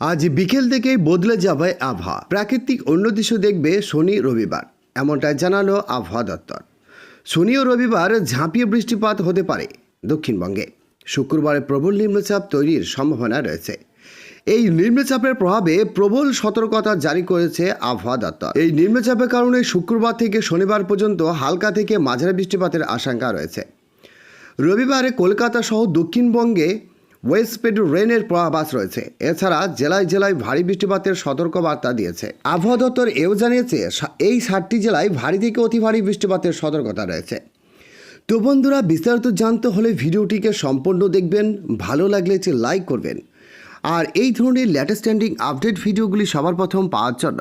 আজ বিকেল থেকেই বদলে যাবে আবহাওয়া। প্রাকৃতিক অন্য দৃশ্য দেখবে শনি রবিবার, এমনটাই জানালো আবহাওয়া দপ্তর। শনি ও রবিবার ঝাঁপিয়ে বৃষ্টিপাত হতে পারে দক্ষিণবঙ্গে। শুক্রবারে প্রবল নিম্নচাপ তৈরির সম্ভাবনা রয়েছে। এই নিম্নচাপের প্রভাবে প্রবল সতর্কতা জারি করেছে আবহাওয়া দপ্তর। এই নিম্নচাপের কারণে শুক্রবার থেকে শনিবার পর্যন্ত হালকা থেকে মাঝারি বৃষ্টিপাতের আশঙ্কা রয়েছে। রবিবারে কলকাতা সহ দক্ষিণবঙ্গে ওয়েস্ট পেডু রেনের পূর্বাভাস রয়েছে। এছাড়া জেলায় জেলায় ভারী বৃষ্টিপাতের সতর্কবার্তা দিয়েছে। আবহাওয়া দপ্তর এও জানিয়েছে এই সাতটি জেলায় ভারী থেকে অতি ভারী বৃষ্টিপাতের সতর্কতা রয়েছে। তো বন্ধুরা, বিস্তারিত জানতে হলে ভিডিওটিকে সম্পূর্ণ দেখবেন, ভালো লাগলে যে লাইক করবেন। আর এই ধরনের লেটেস্ট ট্রেন্ডিং আপডেট ভিডিওগুলি সবার প্রথম পাওয়ার জন্য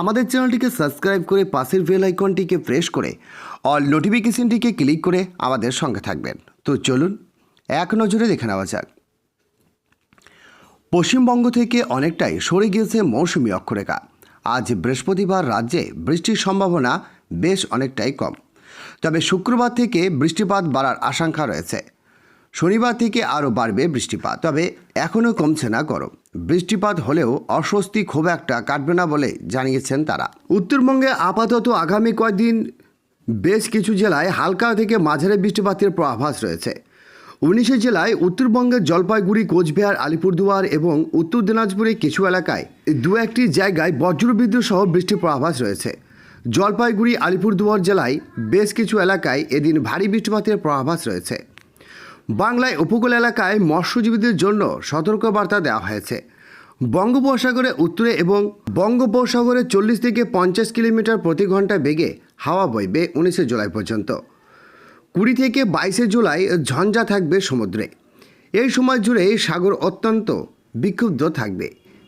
আমাদের চ্যানেলটিকে সাবস্ক্রাইব করে পাশের বেল আইকনটিকে প্রেস করে অল নোটিফিকেশনটিকে ক্লিক করে আমাদের সঙ্গে থাকবেন। তো চলুন, এক নজরে দেখে নেওয়া যাক। পশ্চিমবঙ্গ থেকে অনেকটাই সরে গিয়েছে মৌসুমি অক্ষরেখা। আজ বৃহস্পতিবার রাজ্যে বৃষ্টির সম্ভাবনা বেশ অনেকটাই কম। তবে শুক্রবার থেকে বৃষ্টিপাত বাড়ার আশঙ্কা রয়েছে। শনিবার থেকে আরও বাড়বে বৃষ্টিপাত, তবে এখনও কমছে না গরম। বৃষ্টিপাত হলেও অস্বস্তি খুব একটা কাটবে না বলে জানিয়েছেন তারা। উত্তরবঙ্গে আপাতত আগামী কয়েকদিন বেশ কিছু জেলায় হালকা থেকে মাঝারি বৃষ্টিপাতের পূর্বাভাস রয়েছে। উনিশে জেলায় উত্তরবঙ্গের জলপাইগুড়ি, কোচবিহার, আলিপুরদুয়ার এবং উত্তর দিনাজপুরের কিছু এলাকায় দু একটি জায়গায় বজ্রবিদ্যুৎ সহ বৃষ্টির পূর্বাভাস রয়েছে। জলপাইগুড়ি, আলিপুরদুয়ার জেলায় বেশ কিছু এলাকায় এদিন ভারী বৃষ্টিপাতের পূর্বাভাস রয়েছে। বাংলায় উপকূল এলাকায় মৎস্যজীবীদের জন্য সতর্কবার্তা দেওয়া হয়েছে। বঙ্গোপসাগরে উত্তরে এবং বঙ্গোপসাগরে চল্লিশ থেকে পঞ্চাশ কিলোমিটার প্রতি ঘণ্টা বেগে হাওয়া বইবে উনিশে জুলাই পর্যন্ত। কুড়ি থেকে বাইশে জুলাই ঝঞ্ঝা থাকবে সমুদ্রে। এই সময় জুড়ে সাগর অত্যন্ত বিক্ষুব্ধ থাকবে।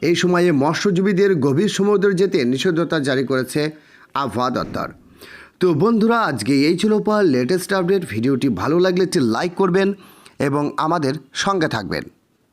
এই সময়ে মৎস্যজীবীদের গভীর সমুদ্রে যেতে নিষেধাজ্ঞা জারি করেছে আবহাওয়া দপ্তর। তো বন্ধুরা, আজকে এই ছিল পর লেটেস্ট আপডেট ভিডিওটি ভালো লাগলে একটি লাইক করবেন এবং আমাদের সঙ্গে থাকবেন।